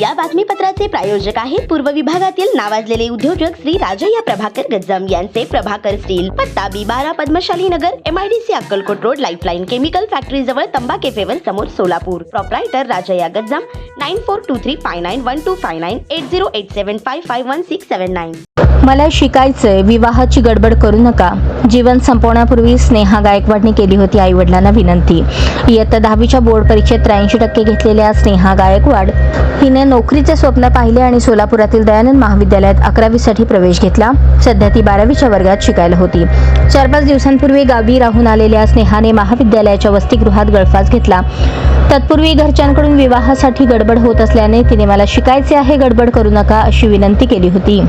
या बातमीपत्राचे प्रायोजक आहेत पूर्व विभागातील नावाजलेले उद्योजक श्री राजय्या प्रभाकर गज्जम यांचे प्रभाकर स्टील पत्ता बी बारा Padmashali Nagar MIDC Akkalkot road lifeline chemical factory जवळ तंबा केफेवर समोर Solapur. Proprietor Rajayya Gajjam nine four two three five nine one two five nine eight zero eight seven five five one six seven nine मला शिकायचंय विवाहाची गडबड करू नका. जीवन संपवण्यापूर्वी स्नेहा गायकवाडने केली होती आईवडिलांना विनंती. इयत्ता दहावीच्या बोर्ड परीक्षेत त्र्याऐंशी टक्के घेतलेल्या स्नेहा गायकवाड हिने नोकरीचे स्वप्न पाहिले आणि सोलापुरातील दयानंद महाविद्यालयात अकरावीसाठी प्रवेश घेतला. सध्या ती बारावीच्या वर्गात शिकायला होती. चार पाच दिवसांपूर्वी गावी राहून आलेल्या स्नेहाने महाविद्यालयाच्या वसतिगृहात गळफास घेतला. तत्पूर्वी घरच्यांकडून विवाहासाठी गडबड होत असल्याने तिने मला शिकायचे आहे गडबड करू नका अशी विनंती केली होती.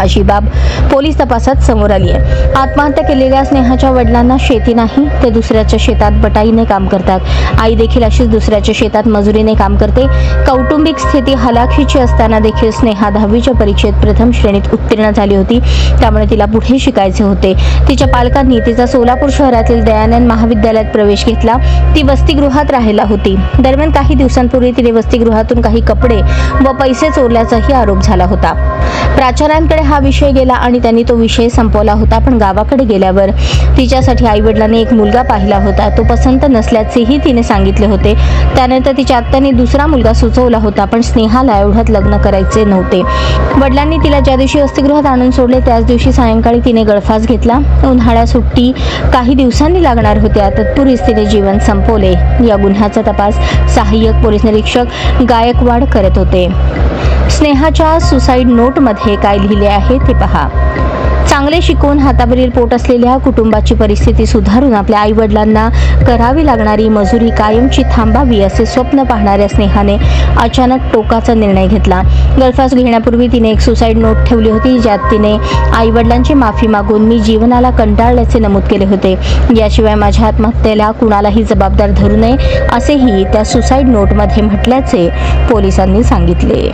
अशी बाब पोलीस तपासात समोर आली आहे. आत्महत्या केलेल्या स्नेहाच्या वडिलांना शेती नाही ते दुसऱ्याच्या शेतात बटाईने काम करतात. आई देखील अशीच दुसऱ्याच्या शेतात मजुरीने काम करते. कौटुंबिक स्थिती हलाखीची असताना देखील स्नेहा दहावीच्या परीक्षेत प्रथम श्रेणीत उत्तीर्ण झाली होती. त्यामुळे तिला पुढे शिकायचे होते. तिच्या पालकांनी तिचा सोलापूर शहरातील दयानंद महाविद्यालयात प्रवेश घेतला. ती वसतिगृहात राहायला होती. दरम्यान काही दिवसांपूर्वी तिने वसतिगृहातून काही कपडे व पैसे चोरल्याचाही आरोप झाला होता. प्राचार्यांकडे हा विषय गेला आणि त्यांनी तो विषय संपवला होता. पण गावाकडे गेल्यावर तिच्यासाठी आईवडिलांनी एक मुलगा पाहिला होता. तो पसंत नसल्याचेही तिने सांगितले होते. त्यानंतर तिच्या आत्याने दुसरा मुलगा सुचवला होता पण स्नेहाला एवढ्यात लग्न करायचे नव्हते. वडिलांनी तिला ज्या दिवशी वसतिगृहात आणून सोडले त्याच दिवशी सायंकाळी तिने गळफास घेतला. उन्हाळ्या सुट्टी काही दिवसांनी लागणार होत्या. तत्पूर्वीच तिने जीवन संपवले. या गुन्ह्याचा तपास सहाय्यक पोलीस निरीक्षक गायकवाड करत होते. स्नेहाच्या सुसाईड नोटमध्ये काय लिहिले आहे ते पहा. चांगले शिकून हातावरील पोट असलेल्या कुटुंबाची परिस्थिती सुधारून आपल्या आई वडिलांना करावी लागणारी मजुरी कायमची थांबावी असे स्वप्न पाहणाऱ्या स्नेहाने अचानक टोकाचा निर्णय घेतला. गळफास घेण्यापूर्वी तिने एक सुसाईड नोट ठेवली होती ज्यात तिने आई वडिलांची माफी मागून मी जीवनाला कंटाळल्याचे नमूद केले होते. याशिवाय माझ्या आत्महत्येला कुणालाही जबाबदार धरू नये असेही त्या सुसाईड नोटमध्ये म्हटल्याचे पोलिसांनी सांगितले.